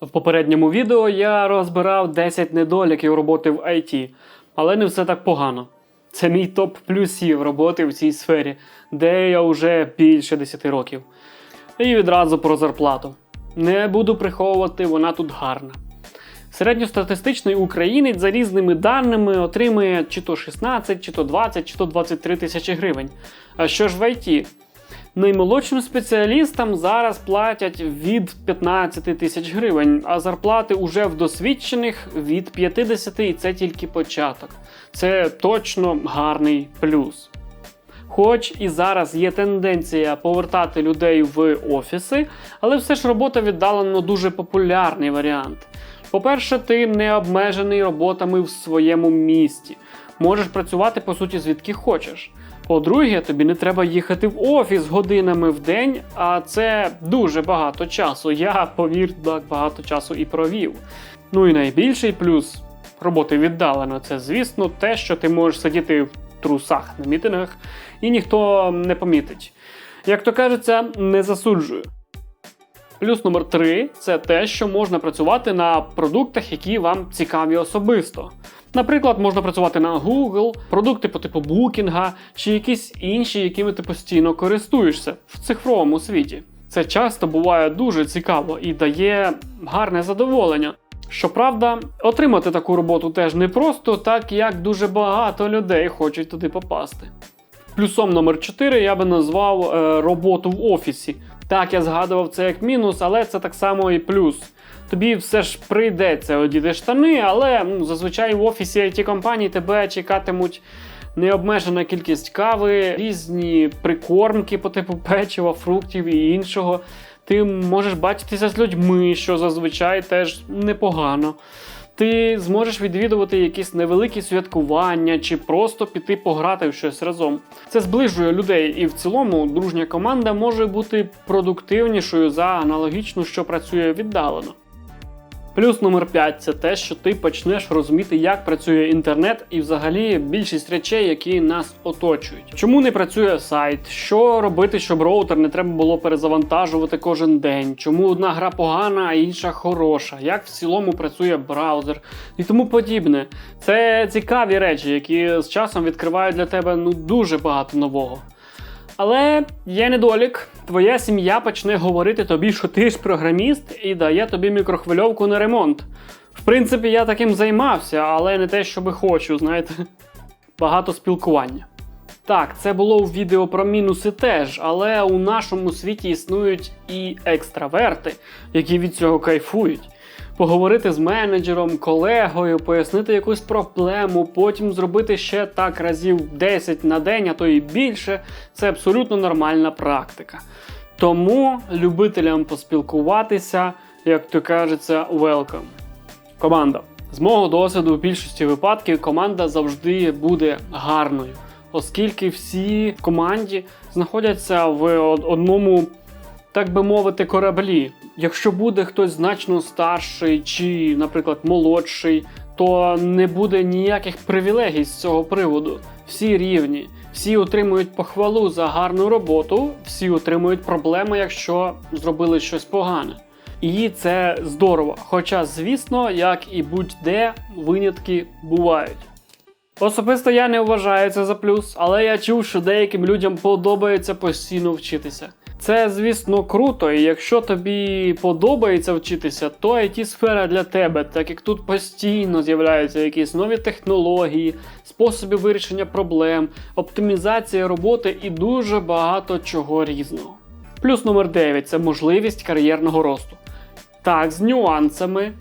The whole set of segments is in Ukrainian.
В попередньому відео я розбирав 10 недоліків роботи в IT, але не все так погано. Це мій топ плюсів роботи в цій сфері, де я вже більше 10 років. І відразу про зарплату. Не буду приховувати, вона тут гарна. Середньостатистичний українець за різними даними отримує чи то 16, чи то 20, чи то 23 тисячі гривень. А що ж в IT? Наймолодшим спеціалістам зараз платять від 15 тисяч гривень, а зарплати уже в досвідчених від 50, і це тільки початок. Це точно гарний плюс. Хоч і зараз є тенденція повертати людей в офіси, але все ж робота віддалено дуже популярний варіант. По-перше, ти не обмежений роботами в своєму місті. Можеш працювати по суті звідки хочеш. По-друге, тобі не треба їхати в офіс годинами в день, а це дуже багато часу. Я, повір, так багато часу і провів. Ну і найбільший плюс роботи віддалено це, звісно, те, що ти можеш сидіти в трусах на мітингах і ніхто не помітить. Як то кажеться, не засуджую. Плюс номер три це те, що можна працювати на продуктах, які вам цікаві особисто. Наприклад, можна працювати на Google, продукти по типу букінга чи якісь інші, якими ти постійно користуєшся в цифровому світі. Це часто буває дуже цікаво і дає гарне задоволення. Щоправда, отримати таку роботу теж не просто, так як дуже багато людей хочуть туди попасти. Плюсом номер 4 я би назвав е, роботу в офісі. Так, я згадував це як мінус, але це так само і плюс. Тобі все ж прийдеться одіти штани, але ну, зазвичай в офісі it компаній тебе чекатимуть необмежена кількість кави, різні прикормки по типу печива, фруктів і іншого. Ти можеш бачитися з людьми, що зазвичай теж непогано. Ти зможеш відвідувати якісь невеликі святкування чи просто піти пограти в щось разом. Це зближує людей, і в цілому дружня команда може бути продуктивнішою за аналогічну, що працює віддалено. Плюс номер 5 це те, що ти почнеш розуміти, як працює інтернет і взагалі більшість речей, які нас оточують. Чому не працює сайт? Що робити, щоб роутер не треба було перезавантажувати кожен день? Чому одна гра погана, а інша хороша? Як в цілому працює браузер і тому подібне. Це цікаві речі, які з часом відкривають для тебе ну дуже багато нового. Але є недолік. Твоя сім'я почне говорити тобі, що ти ж програміст, і дає тобі мікрохвильовку на ремонт. В принципі, я таким займався, але не те, що би хочу, знаєте. Багато спілкування. Так, це було в відео про мінуси теж, але у нашому світі існують і екстраверти, які від цього кайфують. Поговорити з менеджером, колегою, пояснити якусь проблему, потім зробити ще так разів 10 на день, а то і більше це абсолютно нормальна практика. Тому любителям поспілкуватися, як то кажеться, welcome. Команда. З мого досвіду, в більшості випадків команда завжди буде гарною, оскільки всі в команді знаходяться в одному, так би мовити, кораблі. Якщо буде хтось значно старший чи, наприклад, молодший, то не буде ніяких привілегій з цього приводу. Всі рівні, всі отримують похвалу за гарну роботу, всі отримують проблеми, якщо зробили щось погане. І це здорово. Хоча, звісно, як і будь-де, винятки бувають. Особисто я не вважаю це за плюс, але я чув, що деяким людям подобається постійно вчитися. Це, звісно, круто, і якщо тобі подобається вчитися, то it сфера для тебе, так як тут постійно з'являються якісь нові технології, способи вирішення проблем, оптимізація роботи і дуже багато чого різного. Плюс номер 9 це можливість кар'єрного росту. Так, з нюансами,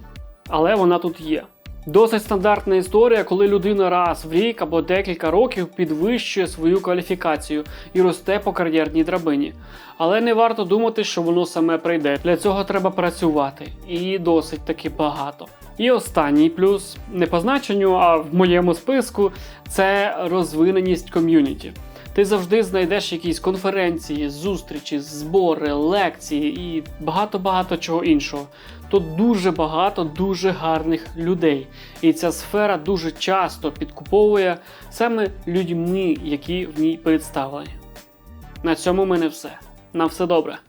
але вона тут є. Досить стандартна історія, коли людина раз в рік або декілька років підвищує свою кваліфікацію і росте по кар'єрній драбині. Але не варто думати, що воно саме прийде. Для цього треба працювати, і досить таки багато. І останній плюс, не по значенню, а в моєму списку, це розвиненість ком'юніті. Ти завжди знайдеш якісь конференції, зустрічі, збори, лекції і багато-багато чого іншого. Тут дуже багато дуже гарних людей. І ця сфера дуже часто підкуповує саме людьми, які в ній представлені. На цьому в мене все. На все добре.